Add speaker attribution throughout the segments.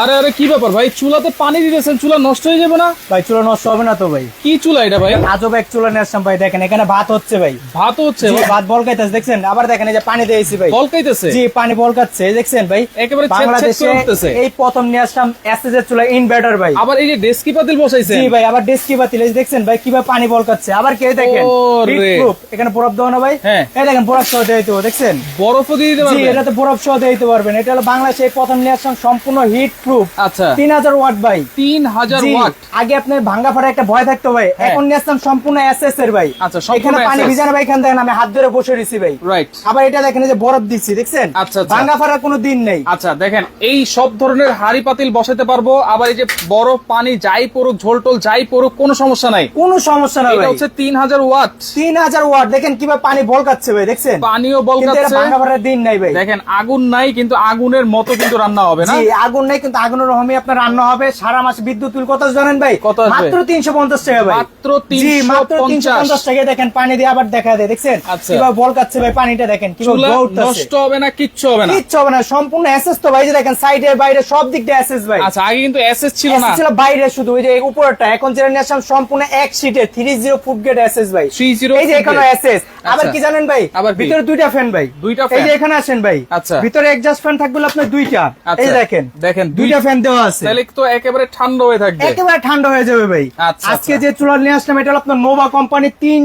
Speaker 1: আরে আরে কি ব্যাপার ভাই? চুলাতে পানি দিতেছেন চুলা নষ্ট হয়ে যাবে না?
Speaker 2: ভাই চুলা নষ্ট হবে না তো ভাই।
Speaker 1: কি চুলা এটা ভাই?
Speaker 2: আজব এক চুলা নিয়ে আসলাম ভাই দেখেন এখানে ভাত হচ্ছে ভাই।
Speaker 1: ভাত হচ্ছে?
Speaker 2: ভাত বলকাইতেছে দেখছেন? আবার দেখেন এই যে পানি দিয়েছি ভাই।
Speaker 1: বলকাইতেছে?
Speaker 2: জি পানি বলকাচ্ছে দেখছেন ভাই?
Speaker 1: একেবারে
Speaker 2: বাংলাদেশে এই প্রথম নিয়ে আসলাম এসএস এর চুলা ইনভার্টার ভাই।
Speaker 1: আবার এই যে ডেস্কি পাতিল বসাইছে
Speaker 2: জি ভাই আবার ডেস্কি বাতিল এই দেখছেন ভাই কীভাবে পানি বলকাচ্ছে? আবার কে দেখেন এখানে বরফ দেওয়া না ভাই?
Speaker 1: হ্যাঁ।
Speaker 2: এই দেখেন বরফ সহ দিয়ে দিতে দেখছেন?
Speaker 1: বরফও দিয়ে দিতে পারবেন
Speaker 2: জি
Speaker 1: পারবে
Speaker 2: এটাতে বরফ সহ দিয়ে দিতে পারবেন। এটা হলো বাংলাদেশে এই প্রথম নিয়ে আসলাম সম্পূর্ণ হিট প্রুফ
Speaker 1: আচ্ছা।
Speaker 2: তিন হাজার ওয়াট ভাই।
Speaker 1: তিন হাজার
Speaker 2: জি,
Speaker 1: ওয়াট
Speaker 2: আগে আপনার ভাঙ্গা ফাটা একটা ভয় থাকতো ভাই।
Speaker 1: হ্যাঁ।
Speaker 2: এখন নিয়ে আসলাম সম্পূর্ণ এসএস এর ভাই।
Speaker 1: আচ্ছা,
Speaker 2: এখানে পানি ভিজানো ভাই এখান দেখেন আমি হাত ধরে বসে দিছি ভাই।
Speaker 1: রাইট
Speaker 2: আবার এটা দেখেন যে বরফ দিচ্ছি দেখছেন?
Speaker 1: আচ্ছা, আচ্ছা।
Speaker 2: ভাঙ্গা ফাটার কোনো দিন নেই।
Speaker 1: আচ্ছা দেখেন এই সব ধরনের হাড়ি পাতিল বসাতে পারব। আবার এই যে বরফ পানি যাই পড়ুক ঝোল টোল যাই পড়ুক কোনো সমস্যা নাই।
Speaker 2: কোনো সমস্যা না
Speaker 1: এটা হচ্ছে তিন হাজার ওয়াট
Speaker 2: তিন হাজার ওয়াট দেখেন কীভাবে পানি বলকাচ্ছে ভাই দেখছেন?
Speaker 1: পানিও বলকাচ্ছে।
Speaker 2: ভাঙ্গা ফাটার দিন নাই ভাই।
Speaker 1: দেখেন আগুন নাই কিন্তু আগুনের মতো কিন্তু রান্না হবে না?
Speaker 2: জি আগুন নেই কিন্তু আগুনের রহমে আপনার রান্না হবে। সারা মাস বিদ্যুৎ বিল। কত জানেন ভাই?
Speaker 1: কত
Speaker 2: মাত্র তিনশো পঞ্চাশ টাকা ভাই।
Speaker 1: মাত্র
Speaker 2: জি মাত্র তিনশো পঞ্চাশ। টাকা দেখেন পানি দিয়ে আবার দেখা দেয়। দেখছেন?
Speaker 1: আচ্ছা।
Speaker 2: কীভাবে বলকাচ্ছে ভাই পানিটা দেখেন
Speaker 1: নষ্ট হবে না কিচ্ছু হবে না।
Speaker 2: কিচ্ছু হবে না সম্পূর্ণ অ্যাসেস তো ভাই যে দেখেন সাইডে বাইরে সব দিক দিয়ে অ্যাসেস ভাই।
Speaker 1: আচ্ছা আগে কিন্তু এসএস ছিল না।
Speaker 2: ছিল বাইরে শুধু ওই যে উপরটা এখন যেটা নিয়ে আসলাম সম্পূর্ণ এক সিটে three zero foot gate access ভাই।
Speaker 1: 30
Speaker 2: এই যে এখানে অ্যাসেস আবার
Speaker 1: আচ্ছা।
Speaker 2: কি জানেন ভাই?
Speaker 1: আবার
Speaker 2: ভিতরে দুইটা ফ্যান ভাই।
Speaker 1: দুইটা
Speaker 2: এই যে এখানে আসেন ভাই।
Speaker 1: আচ্ছা।
Speaker 2: ভিতরে এক্সস্ট ফ্যান থাকবে আপনার দুইটা। এই
Speaker 1: আচ্ছা।
Speaker 2: দেখেন।
Speaker 1: দেখেন,
Speaker 2: দুইটা ফ্যান দেওয়া আছে।
Speaker 1: তাহলে তো একেবারে ঠান্ডা হয়ে থাকবে।
Speaker 2: একেবারে ঠান্ডা হয়ে যাবে ভাই।
Speaker 1: আচ্ছা,
Speaker 2: আজকে
Speaker 1: আচ্ছা।
Speaker 2: যে চুলা নিয়ে আসলাম এটা আপনার নোভা কোম্পানি তিন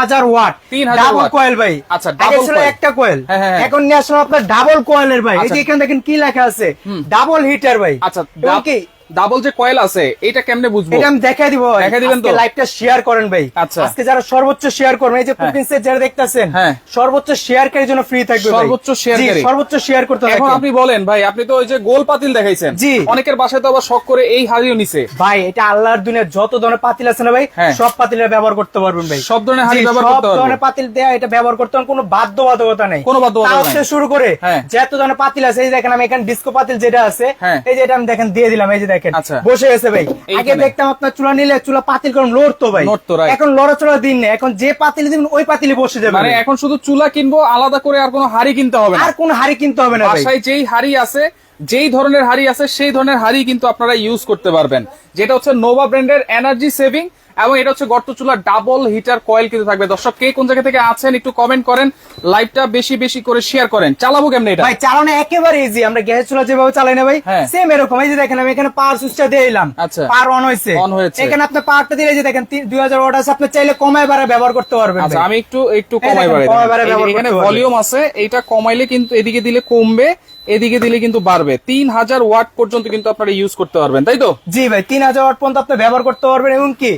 Speaker 2: হাজার ওয়াট।
Speaker 1: 3000
Speaker 2: ডাবল কয়েল ভাই।
Speaker 1: আচ্ছা,
Speaker 2: ছিল একটা কয়েল
Speaker 1: হ্যাঁ, হ্যাঁ, হ্যাঁ।
Speaker 2: এখন নিয়ে আসলাম আপনার ডাবল কয়েলের ভাই। এই
Speaker 1: আচ্ছা।
Speaker 2: যে এখানে দেখেন কি লেখা আছে? ডাবল হিটার ভাই।
Speaker 1: আচ্ছা ডাবল যে কয়েল আছে এটা কেমনে বুঝব
Speaker 2: এটা আমি দেখাই দিব
Speaker 1: দেখাই দিবেন তো?
Speaker 2: লাইভটা শেয়ার করেন ভাই
Speaker 1: আচ্ছা।
Speaker 2: আজকে যারা সর্বোচ্চ শেয়ার করবেন এই যে কুকিং সেট যারা দেখতেছেন
Speaker 1: হ্যাঁ।
Speaker 2: সর্বোচ্চ শেয়ারকারীর জন্য ফ্রি থাকবে ভাই।
Speaker 1: সর্বোচ্চ।
Speaker 2: জি, সর্বোচ্চ শেয়ার করতে
Speaker 1: এখন আপনি বলেন ভাই আপনি তো ওই যে গোল পাতিল দেখাইছেন
Speaker 2: জি।
Speaker 1: অনেকের বাসায় তো আবার শখ করে এই হাড়িও নিছে
Speaker 2: ভাই এটা আল্লাহর দুনিয়ার যত ধরনের পাতিল আছে না ভাই
Speaker 1: হ্যাঁ।
Speaker 2: সব পাতিলের ব্যবহার করতে পারবেন ভাই
Speaker 1: সব ধরনের হাঁড়ি ব্যবহার
Speaker 2: সব
Speaker 1: করতে পারব।
Speaker 2: ধরনের পাতিল দেয়া এটা ব্যবহার করতে হবে কোনো বাধ্যবাধকতা নেই
Speaker 1: কোনো বাধ্যবাধকতা
Speaker 2: তাও থেকে শুরু করে
Speaker 1: হ্যাঁ।
Speaker 2: যত ধরনের পাতিল আছে এই দেখেন আমি এখানে ডিস্কো পাতিল যেটা আছে
Speaker 1: হ্যাঁ।
Speaker 2: এই যে এটা আমি দেখেন দিয়ে দিলাম এই যে দেখেন।
Speaker 1: আচ্ছা।
Speaker 2: বসে গেছে ভাই। আগে দেখতাম আপনার চুলা নিলে চুলা পাতিল করুন লড়তো ভাই।
Speaker 1: এখন লড়া
Speaker 2: এখন লড়াচড়া দিন না। এখন যে পাতিল দিবেন ওই পাতিলে বসে যাবে
Speaker 1: মানে এখন শুধু চুলা কিনবো আলাদা করে আর কোনো হাড়ি কিনতে হবে না।
Speaker 2: আর কোন হাড়ি কিনতে হবে না ভাই।
Speaker 1: যেই হাড়ি আছে যেই ধরনের হাড়ি আছে সেই ধরনের হাড়ি কিন্তু আপনারা ইউজ করতে পারবেন। যেটা হচ্ছে নোভা ব্র্যান্ডের এনার্জি সেভিং এবং এটা হচ্ছে গর্ত চুলা ডাবল হিটার কয়েল কিন্তু থাকবে। দর্শক কে কোন জায়গা থেকে আছেন একটু কমেন্ট করেন লাইভটা বেশি বেশি করে শেয়ার করেন। চালাবো কেমনে এটা?
Speaker 2: ভাই চালানো একেবারে ইজি আমরা গ্যাস চুলা যেভাবে চালাই না ভাই
Speaker 1: হ্যাঁ।
Speaker 2: সেম এরকম। এই যে দেখেন আমি এখানে পাওয়ার সুইচটা দিয়ে দিলাম।
Speaker 1: আচ্ছা।
Speaker 2: পাওয়ার অন হয়েছে।
Speaker 1: অন হয়েছে।
Speaker 2: এখানে আপনি পাওয়ারটা দিলে এই যে দেখেন দুই হাজার ওয়াট আছে আপনি চাইলে কমায় বাড়া ব্যবহার করতে পারবেন
Speaker 1: আচ্ছা আমি একটু একটু
Speaker 2: দেখেন,
Speaker 1: বাড়াই এখানে
Speaker 2: করতে পারবেন।
Speaker 1: ভলিউম আছে এটা কমাইলে কিন্তু এদিকে দিলে কমবে। এদিকে দিলে কিন্তু বাড়বে। তিন হাজার ওয়াট পর্যন্ত কিন্তু আপনারা ইউজ করতে পারবেন তাই তো?
Speaker 2: জি ভাই তিন হাজার ওয়াট পর্যন্ত আপনি ব্যবহার করতে পারবেন এবং কি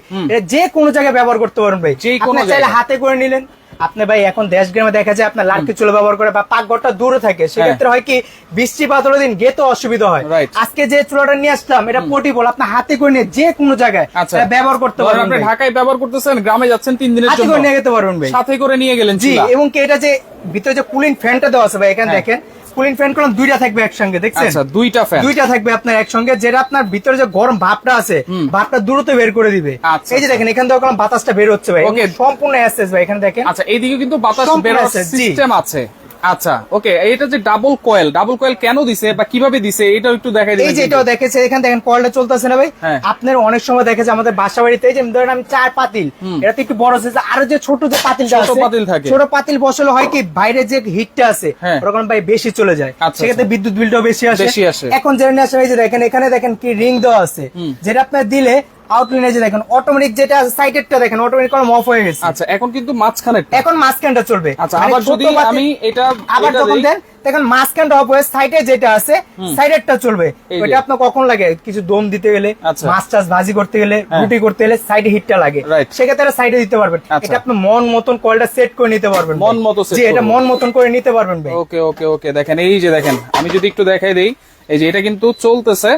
Speaker 2: যে কোনো জায়গায় ব্যবহার করতে পারবেন ভাই।
Speaker 1: যে কোনো
Speaker 2: চাইলে। হাতে করে নিলেন। আপনি ভাই এখন দেশ গ্রামে দেখা যায় আপনার লাড়কি চুলা ব্যবহার করে বা পাকঘরটা দূরে থাকে সেক্ষেত্রে হয়। কি বৃষ্টি পাথরের দিন গেতে অসুবিধা হয়।
Speaker 1: হ্যাঁ।
Speaker 2: আজকে যে চুলাটা নিয়ে আসলাম এটা পোর্টেবল আপনি হাতে করে নিয়ে যে কোনো জায়গায়
Speaker 1: আচ্ছা।
Speaker 2: ব্যবহার করতে পারবেন
Speaker 1: আপনি ঢাকায় ব্যবহার করতেছেন গ্রামে যাচ্ছেন তিন দিনের
Speaker 2: হাতে
Speaker 1: জন্য।
Speaker 2: করে নিয়ে যেতে পারবেন ভাই।
Speaker 1: সাথে করে নিয়ে গেলেন
Speaker 2: জি এবং কি এটা যে ভিতরে যে কুলিং ফ্যানটা দেওয়া আছে ভাই এখানে
Speaker 1: হ্যাঁ।
Speaker 2: দেখেন কুলিং ফ্যান করলাম দুইটা থাকবে একসঙ্গে দেখছেন?
Speaker 1: আচ্ছা দুইটা ফ্যান
Speaker 2: দুইটা থাকবে আপনার একসঙ্গে যেটা আপনার ভিতরে যে গরম ভাবটা আছে ভাবটা দ্রুত বের করে দিবে।
Speaker 1: আচ্ছা,
Speaker 2: এই যে দেখেন এখান থেকে বাতাসটা বের হচ্ছে ভাই সম্পূর্ণ অ্যাসেস ভাই এখানে দেখেন।
Speaker 1: আচ্ছা এইদিকে কিন্তু বাতাস
Speaker 2: বের হচ্ছে
Speaker 1: সিস্টেম আছে। আচ্ছা ওকে এটা যে ডাবল কয়েল ডাবল কয়েল কেন দিছে বা কীভাবে দিছে এটাও একটু দেখাই
Speaker 2: এই যে এটাও দেখেছে এখানে দেখেন কলটা চলতেছে না ভাই
Speaker 1: হ্যাঁ।
Speaker 2: আপনার অনেক সময় দেখেছে আমাদের বাসা বাড়িতে এই যে ধরেন আমি চার পাতিল এটা তো একটু বড় সাইজ আরও যে ছোট যে পাতিলটা
Speaker 1: ছোট পাতিল থাকে।
Speaker 2: ছোট পাতিল বসলে হয় কি বাইরে যে হিটটা আছে
Speaker 1: হ্যাঁ।
Speaker 2: ওরকম ভাই বেশি চলে যায়
Speaker 1: আচ্ছা,
Speaker 2: সেক্ষেত্রে বিদ্যুৎ বিলটাও বেশি আসে
Speaker 1: বেশি আসে।
Speaker 2: এখন নিয়ে আসে এই যে দেখেন এখানে দেখেন কি রিং দেওয়া আছে যেটা আপনার দিলে আউটলাইনে যে দেখেন অটোমেটিক যেটা সাইডেরটা দেখেন অটোমেটিক কলম অফ হয়ে গেছে।
Speaker 1: আচ্ছা এখন কিন্তু মাঝখানে
Speaker 2: এখন মাঝখানটা চলবে।
Speaker 1: আচ্ছা
Speaker 2: মানে
Speaker 1: আবার যদি আমি এটা
Speaker 2: আবার যখন দেন দেখেন মাঝখানটা অফ হয়ে সাইডে যেটা আছে সাইডেরটা চলবে। ওইটা আপনার কখন লাগে? কিছু দম দিতে গেলে
Speaker 1: আচ্ছা।
Speaker 2: মাছ টাছ ভাজি করতে গেলে
Speaker 1: হ্যাঁ।
Speaker 2: রুটি করতে গেলে সাইডে হিটটা লাগে। সেক্ষেত্রে সাইডে দিতে পারবেন।
Speaker 1: আচ্ছা।
Speaker 2: এটা আপনি মন মতন কলটা সেট করে নিতে পারবেন
Speaker 1: মন। মতো
Speaker 2: জি এটা মন মতন করে নিতে পারবেন
Speaker 1: ওকে ওকে ওকে দেখেন এই যে দেখেন আমি যদি একটু দেখাই দেই এই যে এটা কিন্তু চলতেছে।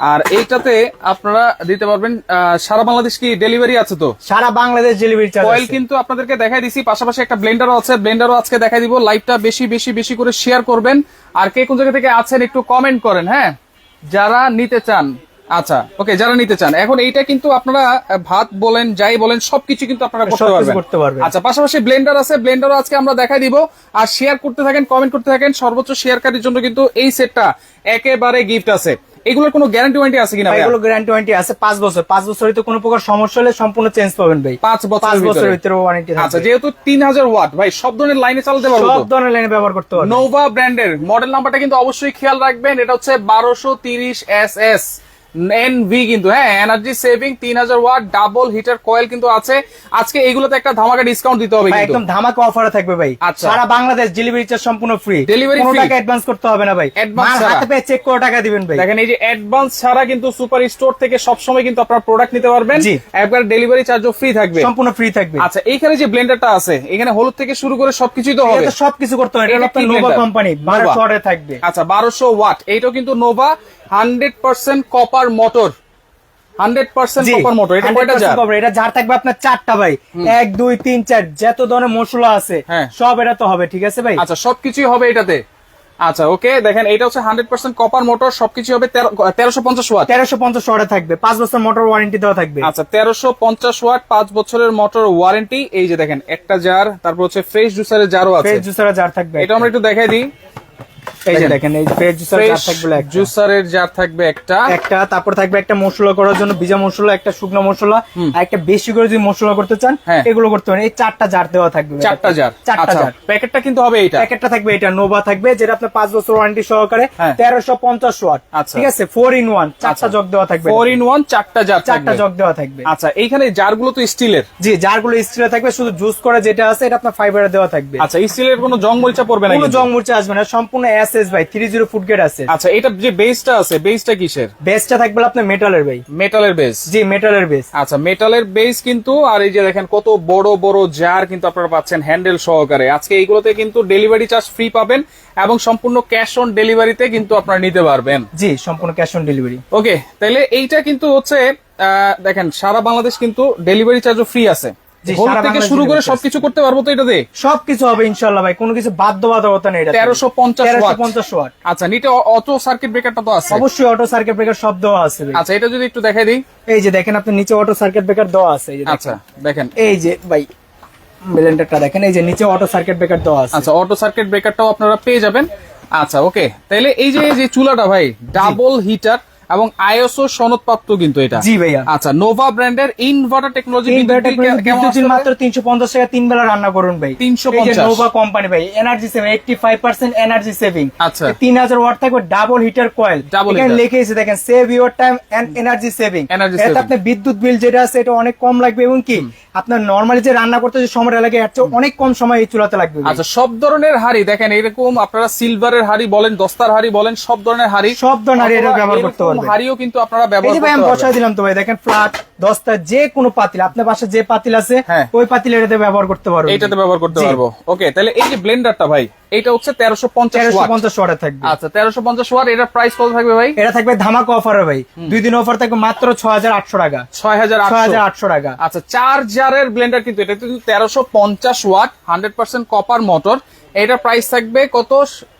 Speaker 1: আর এইটাতে আপনারা দিতে পারবেন আহ, সারা বাংলাদেশ কি ডেলিভারি আছে তো?
Speaker 2: সারা বাংলাদেশ ডেলিভারি চার্জ
Speaker 1: কয়েল কিন্তু আপনাদেরকে দেখাই দিছি পাশাপাশি একটা ব্লেন্ডারও আছে ব্লেন্ডারও আজকে দেখাই দিব। লাইভটা বেশি বেশি বেশি করে শেয়ার করবেন। আর কে কোন জায়গা থেকে আছেন একটু কমেন্ট করেন হ্যাঁ? যারা নিতে চান আচ্ছা ওকে যারা নিতে চান এখন এইটা কিন্তু আপনারা ভাত বলেন যাই বলেন সবকিছু কিন্তু আপনারা করতে পারবেন।
Speaker 2: করতে পারবেন।
Speaker 1: আচ্ছা পাশাপাশি ব্লেন্ডার আছে ব্লেন্ডারও আজকে আমরা দেখাই দিব। আর শেয়ার করতে থাকেন কমেন্ট করতে থাকেন সর্বোচ্চ শেয়ারকারীর জন্য কিন্তু এই সেটটা একেবারে গিফট আছে। এগুলোর কোনো গ্যারান্টি ওয়ারেন্টি আছে কিনা
Speaker 2: এগুলো গ্যারান্টি ওয়ারেন্টি আছে পাঁচ বছর। পাঁচ বছর তো কোনো প্রকার সমস্যা হলে সম্পূর্ণ চেঞ্জ পাবেন ভাই।
Speaker 1: পাঁচ বছর
Speaker 2: পাঁচ বছরের
Speaker 1: ভিতরে
Speaker 2: ভিতরে ওয়ারেন্টি
Speaker 1: আচ্ছা যেহেতু তিন হাজার ওয়াট ভাই সব ধরনের লাইনে চালাতে পারব
Speaker 2: সব ধরনের লাইনে ব্যবহার করতে পারব
Speaker 1: নোভা ব্র্যান্ডের মডেল নাম্বারটা কিন্তু অবশ্যই খেয়াল রাখবেন এটা হচ্ছে বারোশো তিরিশ এস এস এনভি কিন্তু হ্যাঁ এনার্জি সেভিং তিন হাজার ওয়াট ডাবল হিটার কয়েল কিন্তু আছে। আজকে এইগুলোতে একটা ধামাকা ডিসকাউন্ট দিতে হবে
Speaker 2: একদম ধামাকা অফারে থাকবে ভাই।
Speaker 1: আচ্ছা।
Speaker 2: সারা বাংলাদেশ ডেলিভারি চার্জ সম্পূর্ণ ফ্রি
Speaker 1: Delivery
Speaker 2: কোনো টাকা অ্যাডভান্স করতে হবে না ভাই? হাতে পেয়ে চেক করে টাকা দিবেন ভাই।
Speaker 1: দেখেন এই যে অ্যাডভান্স ছাড়া কিন্তু সুপার স্টোর থেকে সবসময় কিন্তু আপনার প্রোডাক্ট নিতে পারবেন। একবার ডেলিভারি চার্জও ফ্রি থাকবে।
Speaker 2: সম্পূর্ণ ফ্রি থাকবে।
Speaker 1: আচ্ছা এইখানে যে ব্লেন্ডারটা আছে এখানে হলুদ থেকে শুরু করে সবকিছুই তো হবে।
Speaker 2: সবকিছু করতে হবে। এটা আপনার নোভা কোম্পানি থাকবে।
Speaker 1: আচ্ছা বারোশো ওয়াট এইটাও কিন্তু Nova hundred percent copper motor hundred percent copper motor এটা কয়টা জার
Speaker 2: এটা জার থাকবে আপনার চারটা ভাই। এক দুই তিন চার যত ধরনের মশলা আছে। সব এটা তো হবে ঠিক আছে ভাই?
Speaker 1: আচ্ছা সবকিছুই হবে এটাতে। আচ্ছা ওকে দেখেন এটা হচ্ছে হান্ড্রেড পার্সেন্ট কপার মোটর সবকিছু হবে তেরোশো পঞ্চাশ ওয়াট
Speaker 2: তেরোশো পঞ্চাশ শর্টে থাকবে পাঁচ বছর মোটর ওয়ারেন্টি দেওয়া থাকবে।
Speaker 1: আচ্ছা তেরোশো পঞ্চাশ ওয়াট পাঁচ বছরের মোটর ওয়ারেন্টি এই যে দেখেন একটা জার তারপর হচ্ছে ফ্রেশ জুসারের জারও আছে।
Speaker 2: ফ্রেশ জুসারের জার থাকবে।
Speaker 1: এটা আমরা একটু দেখাই দিই।
Speaker 2: এই যে
Speaker 1: দেখেন।
Speaker 2: দেখেন এই ফ্রেশ জুসারের জার
Speaker 1: ফ্রেশ
Speaker 2: থাকবে একটা।
Speaker 1: জুসারের জার থাকবে একটা।
Speaker 2: একটা তারপর থাকবে একটা মশলা করার জন্য ভিজা মশলা একটা শুকনো মশলা আর একটা বেশি করে যদি মশলা করতে চান
Speaker 1: হ্যাঁ।
Speaker 2: এগুলো করতে পারেন। এই চারটা জার দেওয়া থাকবে
Speaker 1: চারটা জার
Speaker 2: চারটা
Speaker 1: আচ্ছা
Speaker 2: জার
Speaker 1: প্যাকেটটা কিন্তু হবে এইটা।
Speaker 2: প্যাকেটটা থাকবে এটা নোভা থাকবে যেটা আপনার পাঁচ বছর ওয়ারেন্টি সহকারে
Speaker 1: হ্যাঁ।
Speaker 2: ওয়াট।
Speaker 1: আচ্ছা।
Speaker 2: ঠিক আছে? ফোর ইন ওয়ান চারটা
Speaker 1: আচ্ছা।
Speaker 2: জগ দেওয়া থাকবে।
Speaker 1: ফোর ইন ওয়ান চারটা জার
Speaker 2: চারটা জগ দেওয়া থাকবে।
Speaker 1: আচ্ছা এইখানে জারগুলো তো স্টিলের
Speaker 2: জি জারগুলো থাকবে শুধু জুস করে যেটা আছে এটা আপনার ফাইবারে দেওয়া থাকবে।
Speaker 1: আচ্ছা স্টিলের কোনো জং মরিচা পড়বে না
Speaker 2: কোনো জং মুরচা আসবে না সম্পূর্ণ এস ভাই থ্রি জিরো ফুট গেট আছে।
Speaker 1: আচ্ছা এটা যে বেসটা আছে বেসটা কিসের?
Speaker 2: বেসটা থাকবে আপনার মেটালের ভাই।
Speaker 1: মেটালের বেস
Speaker 2: জি মেটালের বেস
Speaker 1: আচ্ছা মেটালের বেস কিন্তু আর এই যে দেখেন কত বড় বড় জার কিন্তু আপনারা পাচ্ছেন হ্যান্ডেল সহকারে। আজকে এইগুলোতে কিন্তু ডেলিভারি চার্জ ফ্রি পাবেন এবং সম্পূর্ণ ক্যাশ অন ডেলিভারিতে কিন্তু আপনারা নিতে পারবেন।
Speaker 2: জি সম্পূর্ণ ক্যাশ অন ডেলিভারি
Speaker 1: ওকে তাহলে এইটা কিন্তু হচ্ছে আহ, দেখেন সারা বাংলাদেশ কিন্তু ডেলিভারি চার্জও ফ্রি আছে।
Speaker 2: সারা
Speaker 1: থেকে শুরু করে সবকিছু করতে পারব তো এটাতে
Speaker 2: সবকিছু হবে ইনশাল্লাহ ভাই কোনো কিছু বাধ্যবাধকতা নেই এটা
Speaker 1: তেরোশো পঞ্চাশ
Speaker 2: পঞ্চাশ ওয়াট।
Speaker 1: আচ্ছা নিচে অটো সার্কিট ব্রেকারটা তো আছে।
Speaker 2: অবশ্যই অটো সার্কিট ব্রেকার সব দেওয়া আছে
Speaker 1: আচ্ছা এটা যদি একটু দেখাই দিই।
Speaker 2: এই যে দেখেন আপনি নিচে অটো সার্কিট ব্রেকার দেওয়া আছে।
Speaker 1: আচ্ছা দেখেন।
Speaker 2: এই যে ভাই ব্লেন্ডারটা দেখেন এই যে নিচে অটো সার্কিট ব্রেকার দেওয়া আছে।
Speaker 1: আচ্ছা অটো সার্কিট ব্রেকারটাও আপনারা পেয়ে যাবেন। আচ্ছা ওকে। তাহলে এই যে এই যে চুলাটা ভাই ডাবল হিটার এবং আইএসও সনদপ্রাপ্ত কিন্তু এটা।
Speaker 2: জি ভাইয়া।
Speaker 1: আচ্ছা নোভা ব্র্যান্ডের ইনভার্টার টেকনোলজি
Speaker 2: বিদ্যুৎ মাত্র তিনশো পঞ্চাশ টাকা তিন বেলা রান্না করুন ভাই।
Speaker 1: 350
Speaker 2: নোভা কোম্পানি ভাই energy saving eighty five percent energy saving
Speaker 1: আচ্ছা।
Speaker 2: তিন হাজার ওয়াট থাকবে ডাবল হিটার কয়েল এখানে
Speaker 1: heater।
Speaker 2: লিখেছে দেখেন save your time and energy saving এতে
Speaker 1: saving।
Speaker 2: বিদ্যুৎ বিল যেটা আছে এটা অনেক কম লাগবে এবং কি? আপনার নর্মালি যে রান্না করতে যে সময়টা লাগে এর চেয়ে অনেক কম সময় এই চুলাতে লাগবে
Speaker 1: আচ্ছা সব ধরনের হাড়ি দেখেন এরকম আপনারা সিলভারের হাড়ি বলেন দস্তার হাড়ি বলেন সব ধরনের হাড়ি
Speaker 2: সব ধরনের হাড়ি ব্যবহার করতে পারবেন।
Speaker 1: হাড়িও কিন্তু আপনারা
Speaker 2: এই
Speaker 1: ব্যবহার
Speaker 2: যে ভাই আমি
Speaker 1: করতে পারবেন
Speaker 2: দিলাম তো ভাই দেখেন ফ্ল্যাট দশটা যে কোনো পাতিল আপনার পাশে যে পাতিল আছে
Speaker 1: হ্যাঁ।
Speaker 2: ওই পাতিল এটাতে ব্যবহার করতে পারবেন
Speaker 1: এটাতে ব্যবহার করতে পারব। ওকে তাহলে এই যে ব্লেন্ডারটা ভাই এটা হচ্ছে তেরোশো পঞ্চাশ
Speaker 2: পঞ্চাশ ওয়াটে থাকবে।
Speaker 1: আচ্ছা তেরোশো পঞ্চাশ ওয়াট এটার প্রাইস কত থাকবে ভাই?
Speaker 2: এটা থাকবে ধামাকা অফারে ভাই। দুই দিন অফার থাকবে মাত্র ছয় হাজার আটশো টাকা।
Speaker 1: ছয় হাজার
Speaker 2: ছয় হাজার
Speaker 1: আটশো
Speaker 2: আটশো টাকা।
Speaker 1: আচ্ছা চার জারের ব্লেন্ডার কিন্তু এটা কিন্তু তেরোশো পঞ্চাশ watt hundred percent copper motor এটার প্রাইস থাকবে কত?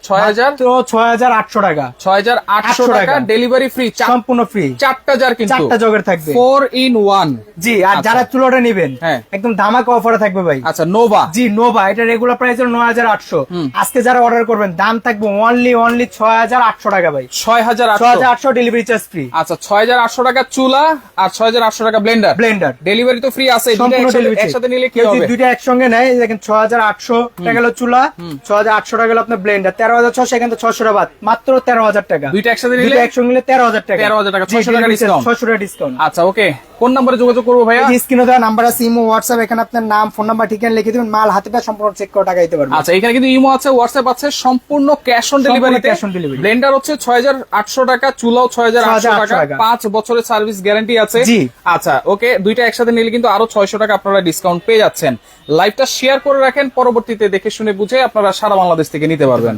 Speaker 1: ছয় হাজার?
Speaker 2: ছয় হাজার আটশো টাকা।
Speaker 1: ছয় হাজার আটশো টাকা। ডেলিভারি ফ্রি
Speaker 2: সম্পূর্ণ ফ্রি
Speaker 1: চারটা জার কিন্তু।
Speaker 2: চারটা জগের থাকবে।
Speaker 1: ফোর ইন ওয়ান
Speaker 2: জি আর
Speaker 1: আচ্ছা।
Speaker 2: যারা চুলোটা নিবেন
Speaker 1: হ্যাঁ।
Speaker 2: একদম ধামাকা অফারে থাকবে ভাই।
Speaker 1: আচ্ছা নোভা
Speaker 2: জি নোভা এটা রেগুলার প্রাইস হলো নয় হাজার আটশো। আজকে যারা অর্ডার করবেন দাম থাকবে অনলি অনলি ছয় হাজার আটশো টাকা ভাই।
Speaker 1: ছয় হাজার
Speaker 2: ছয় হাজার আটশো ডেলিভারি চার্জ ফ্রি
Speaker 1: আচ্ছা ছয় হাজার আটশো টাকা চুলা আর ছয় হাজার আটশো টাকা ব্লেন্ডার
Speaker 2: ব্লেন্ডার
Speaker 1: ডেলিভারি তো ফ্রি আছে একসাথে- নিলে কি হবে?
Speaker 2: দুইটা একসঙ্গে নেয় দেখেন ছয় হাজার আটশো টাকা হলো চুলা ছয় হাজার আটশো টাকা হলো আপনার ব্লেন্ডার তেরো হাজার ছশো এখান থেকে বাদ। মাত্র তেরো হাজার টাকা।
Speaker 1: দুইটা একসাথে নিলে
Speaker 2: দুইটা নিলে তেরো হাজার টাকা।
Speaker 1: 13,000 টাকা, 600 টাকা discount।
Speaker 2: ছশো টাকা ডিসকাউন্ট
Speaker 1: আচ্ছা ওকে কোন নাম্বারে যোগাযোগ করব ভাইয়া?
Speaker 2: স্ক্রিনে দেওয়া নাম্বার আছে ইমো হোয়াটসঅ্যাপ এখানে আপনার নাম ফোন নাম্বার ঠিকানা লিখে দিবেন মাল হাতে পেয়ে সম্পূর্ণ চেক করে টাকা দিতে পারবেন।
Speaker 1: আচ্ছা এখানে কিন্তু ইমো আছে হোয়াটসঅ্যাপ আছে সম্পূর্ণ ক্যাশ অন ডেলিভারি। ব্লেন্ডার হচ্ছে ছয় হাজার আটশো টাকা চুলাও ছয় হাজার
Speaker 2: 6,800
Speaker 1: টাকা। পাঁচ বছরের সার্ভিস গ্যারান্টি আছে।
Speaker 2: জি।
Speaker 1: আচ্ছা ওকে দুইটা একসাথে নিলে কিন্তু আরও ছয়শো টাকা আপনারা ডিসকাউন্ট পেয়ে যাচ্ছেন। লাইভটা শেয়ার করে রাখেন পরবর্তীতে দেখে শুনে বুঝে আপনারা সারা বাংলাদেশ থেকে নিতে পারবেন।